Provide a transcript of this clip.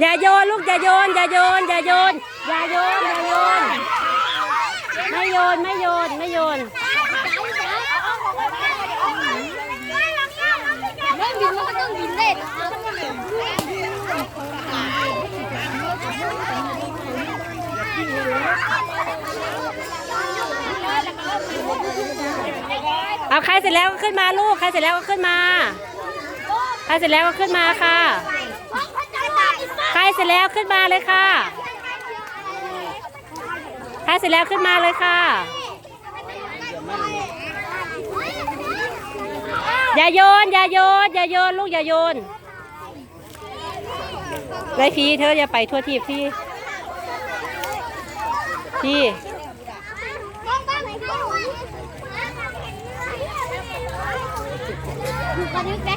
อย่าโยนลูกอย่าโยนอย่าโยนอย่าโยนอย่าโยนอย่าโยนไม่โยนไม่โยนไม่โยนไม่บินมันก็ต้องบินเล่นเอาใครเสร็จแล้วก็ขึ้นมาลูกใครเสร็จแล้วก็ขึ้นมาใครเสร็จแล้วก็ขึ้นมาค่ะ เสร็จแล้วขึ้นมาเลยค่ะใครเสร็จแล้วขึ้นมาเลยค่ะ อย่าโยน อย่าโยน อย่าโยน ลูกอย่าโยนไรพีเธออย่าไปทั่วทีพี่ พี่ดูกระดึกไหม